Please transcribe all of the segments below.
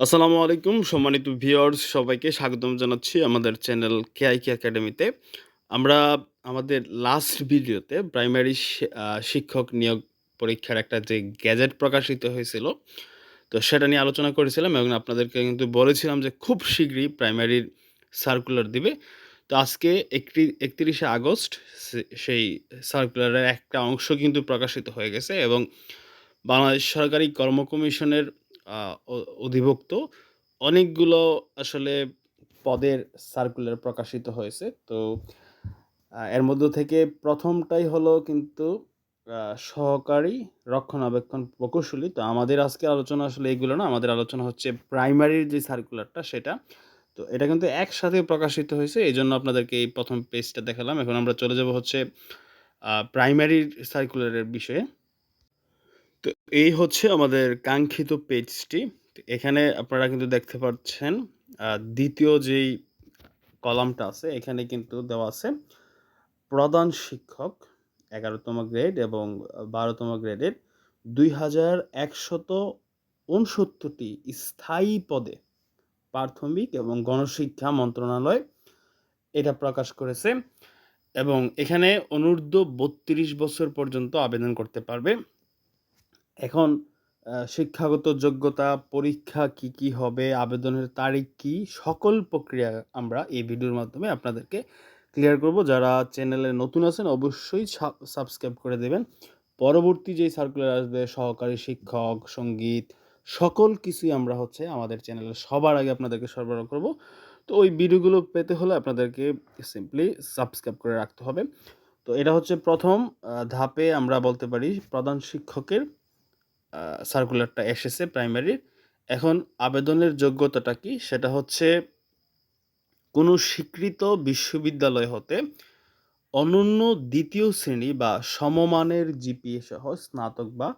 আসসালামু আলাইকুম, সম্মানিত ভিউয়ার্স, সবাইকে স্বাগতম জানাচ্ছি আমাদের চ্যানেল কেআইকে একাডেমিতে। আমরা আমাদের লাস্ট ভিডিওতে প্রাইমারি শিক্ষক নিয়োগ পরীক্ষার একটা যে গ্যাজেট প্রকাশিত হয়েছিল, তো সেটা নিয়ে আলোচনা করেছিলাম এবং আপনাদেরকে কিন্তু বলেছিলাম যে খুব শীঘ্রই প্রাইমারির সার্কুলার দিবে। তো আজকে একটি, একত্রিশে আগস্ট সেই সার্কুলারের একটা অংশ কিন্তু প্রকাশিত হয়ে গেছে এবং বাংলাদেশ সরকারি কর্ম কমিশনের অধিভুক্ত। অনেকগুলো আসলে পদের সার্কুলার প্রকাশিত হয়েছে। তো এর মধ্য থেকে প্রথমটাই হলো কিন্তু সহকারী রক্ষণাবেক্ষণ প্রকৌশলী। তো আমাদের আজকে আলোচনা আসলে এগুলো না, আমাদের আলোচনা হচ্ছে প্রাইমারির যে সার্কুলারটা সেটা। তো এটা কিন্তু একসাথে প্রকাশিত হয়েছে এই জন্য আপনাদেরকে এই প্রথম পেজটা দেখালাম। এখন আমরা চলে যাব হচ্ছে প্রাইমারির সার্কুলারের বিষয়ে। তো এই হচ্ছে আমাদের কাঙ্ক্ষিত পেজটি। এখানে আপনারা কিন্তু দেখতে পাচ্ছেন দ্বিতীয় যেই কলামটা আছে, এখানে কিন্তু দেওয়া আছে, প্রধান শিক্ষক এগারোতম গ্রেড এবং বারোতম গ্রেডের দুই হাজার একশত উনসত্তরটি স্থায়ী পদে প্রাথমিক এবং গণশিক্ষা মন্ত্রণালয় এটা প্রকাশ করেছে এবং এখানে অনূর্ধ্ব বত্রিশ বছর পর্যন্ত আবেদন করতে পারবে। এখন শিক্ষাগত যোগ্যতা, পরীক্ষা কি কি হবে, আবেদনের তারিখ কি, সকল প্রক্রিয়া আমরা এই ভিডিওর মাধ্যমে আপনাদেরকে ক্লিয়ার করব। যারা চ্যানেলে নতুন আছেন, অবশ্যই সাবস্ক্রাইব করে দেবেন। পরবর্তী যেই সার্কুলার আসবে, সহকারী শিক্ষক, সংগীত, সকল কিছুই আমরা হচ্ছে আমাদের চ্যানেলে সবার আগে আপনাদেরকে সরবরাহ করব। তো ওই ভিডিওগুলো পেতে হলে আপনাদেরকে সিম্পলি সাবস্ক্রাইব করে রাখতে হবে। তো এটা হচ্ছে প্রথম ধাপে আমরা বলতে পারি প্রধান শিক্ষকের সার্কুলারটা এসেছে প্রাইমারির এখন আবেদনের যোগ্যতাটা কি? সেটা হচ্ছে কোনো স্বীকৃত বিশ্ববিদ্যালয় হতে অনন্য দ্বিতীয় শ্রেণি বা সমমানের জিপিএ সহ স্নাতক বা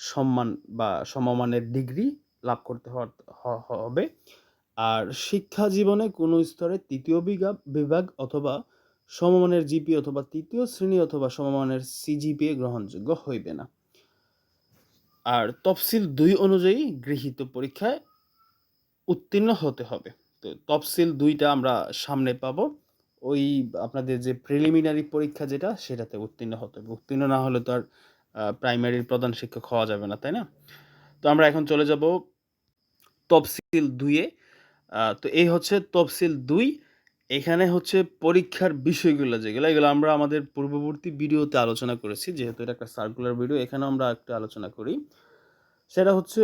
সম্মান বা সমমানের ডিগ্রি লাভ করতে হবে। আর শিক্ষা জীবনে কোনো স্তরে তৃতীয় বিভাগ অথবা সমমানের জিপি অথবা তৃতীয় শ্রেণি অথবা সমমানের সিজিপিএ গ্রহণযোগ্য হইবে না। আর তফসিল দুই অনুযায়ী গৃহীত পরীক্ষায় উত্তীর্ণ হতে হবে। তো তফসিল দুইটা আমরা সামনে পাবো। ওই আপনাদের যে প্রিলিমিনারি পরীক্ষা যেটা, সেটাতে উত্তীর্ণ হতে হবে। উত্তীর্ণ না হলে তো আর প্রাইমারির প্রধান শিক্ষক হওয়া যাবে না, তাই না? তো আমরা এখন চলে যাব তফসিল দুইয়ে। তো এই হচ্ছে তফসিল দুই। এখানে হচ্ছে পরীক্ষার বিষয়গুলো যেগুলো, এগুলো আমরা আমাদের পূর্ববর্তী ভিডিওতে আলোচনা করেছি, যেহেতু এটা একটা সার্কুলার ভিডিও এখানেও আমরা একটু আলোচনা করি। সেটা হচ্ছে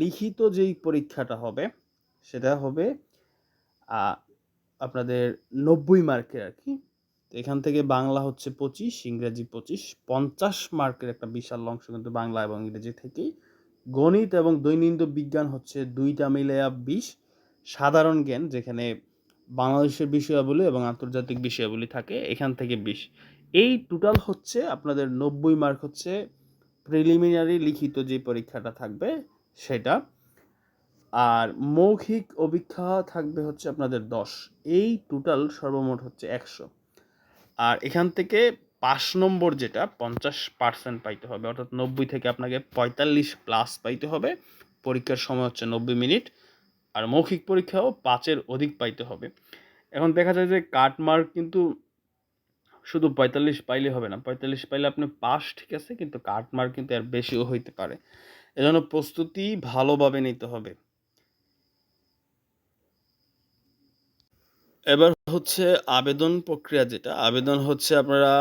লিখিত যেই পরীক্ষাটা হবে, সেটা হবে আপনাদের নব্বই মার্কের আর কি। এখান থেকে বাংলা হচ্ছে পঁচিশ, ইংরেজি পঁচিশ, পঞ্চাশ মার্কের একটা বিশাল অংশ কিন্তু বাংলা এবং ইংরেজি থেকেই। গণিত এবং দৈনন্দিন বিজ্ঞান হচ্ছে দুইটা মিলে বিশ। সাধারণ জ্ঞান যেখানে বাংলাদেশের বিষয়াবলী এবং আন্তর্জাতিক বিষয়াবলী থাকে এখান থেকে বিশ। এই টোটাল হচ্ছে আপনাদের নব্বই মার্ক হচ্ছে প্রিলিমিনারি লিখিত যে পরীক্ষাটা থাকবে সেটা। আর মৌখিক অভিক্ষা থাকবে হচ্ছে আপনাদের দশ। এই টোটাল সর্বমোট হচ্ছে একশো। আর এখান থেকে পাঁচ নম্বর যেটা পঞ্চাশ পার্সেন্ট পাইতে হবে, অর্থাৎ নব্বই থেকে আপনাকে পঁয়তাল্লিশ প্লাস পাইতে হবে। পরীক্ষার সময় হচ্ছে নব্বই মিনিট। আর মৌখিক পরীক্ষাও পাঁচের অধিক পাইতে হবে। এখন দেখা যায় যে কাট মার্ক কিন্তু শুধু পঁয়তাল্লিশ পাইলে হবে না, পঁয়তাল্লিশ পাইলে আপনি পাস, ঠিক আছে? কিন্তু কাট মার্ক কিন্তু এর বেশিও হইতে পারে। এজন্য প্রস্তুতি ভালোভাবে নিতে হবে। এবার হচ্ছে আবেদন প্রক্রিয়া যেটা, আবেদন হচ্ছে আপনারা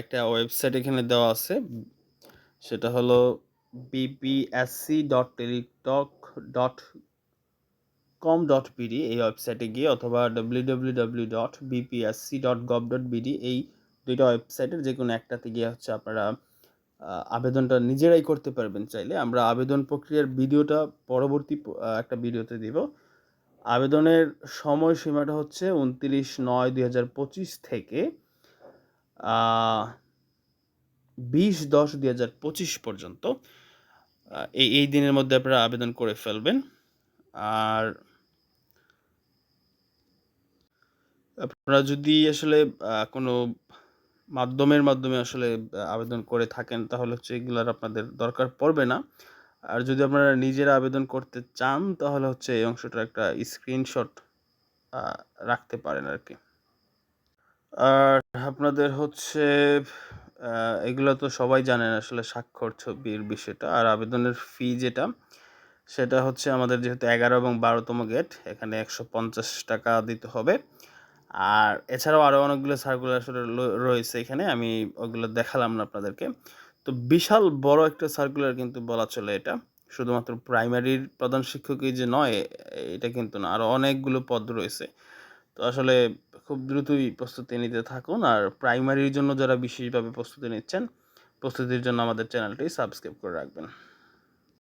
একটা ওয়েবসাইট এখানে দেওয়া আছে। সেটা হলো BPSC dot Teletalk dot com dot BD এই ওয়েবসাইটে গিয়ে অথবা W W W dot BPSC dot gov dot BD এই দুইটা ওয়েবসাইটের যে কোনো একটাতে গিয়ে হচ্ছে আপনারা আবেদনটা নিজেরাই করতে পারবেন চাইলে। আমরা আবেদন প্রক্রিয়ার ভিডিওটা পরবর্তী একটা ভিডিওতে দিব। আবেদনের সময়সীমাটা হচ্ছে উনত্রিশ নয় দুই হাজার পঁচিশ থেকে বিশ দশ দুই হাজার পঁচিশ পর্যন্ত এই এই দিনের মধ্যে আপনারা আবেদন করে ফেলবেন। আর আপনারা যদি আসলে কোনো মাধ্যমের মাধ্যমে আসলে আবেদন করে থাকেন, তাহলে হচ্ছে এগুলার আপনাদের দরকার পড়বে না। আর যদি আপনারা নিজেরা আবেদন করতে চান, তাহলে হচ্ছে এই অংশটার একটা স্ক্রিনশট রাখতে পারেন আর কি আর আপনাদের হচ্ছে এগুলো তো সবাই জানেন আসলে স্বাক্ষর ছবির বিষয়টা। আর আবেদনের ফি যেটা, সেটা হচ্ছে আমাদের যেহেতু এগারো এবং বারোতম গেট এখানে একশো পঞ্চাশ টাকা দিতে হবে। আর এছাড়াও আরও অনেকগুলো সার্কুলার আসলে রয়েছে এখানে, আমি ওগুলো দেখালাম না আপনাদেরকে। তো বিশাল বড় একটা সার্কুলার কিন্তু বলা চলে এটা। শুধুমাত্র প্রাইমারির প্রধান শিক্ষকই যে নয়, এটা কিন্তু না আরও অনেকগুলো পদ রয়েছে। তো আসলে খুব দ্রুতই প্রস্তুতি নিতে থাকুন, আর প্রাইমারির জন্য যারা বিশেষভাবে প্রস্তুতি নিচ্ছেন, প্রস্তুতির জন্য আমাদের চ্যানেলটি সাবস্ক্রাইব করে রাখবেন।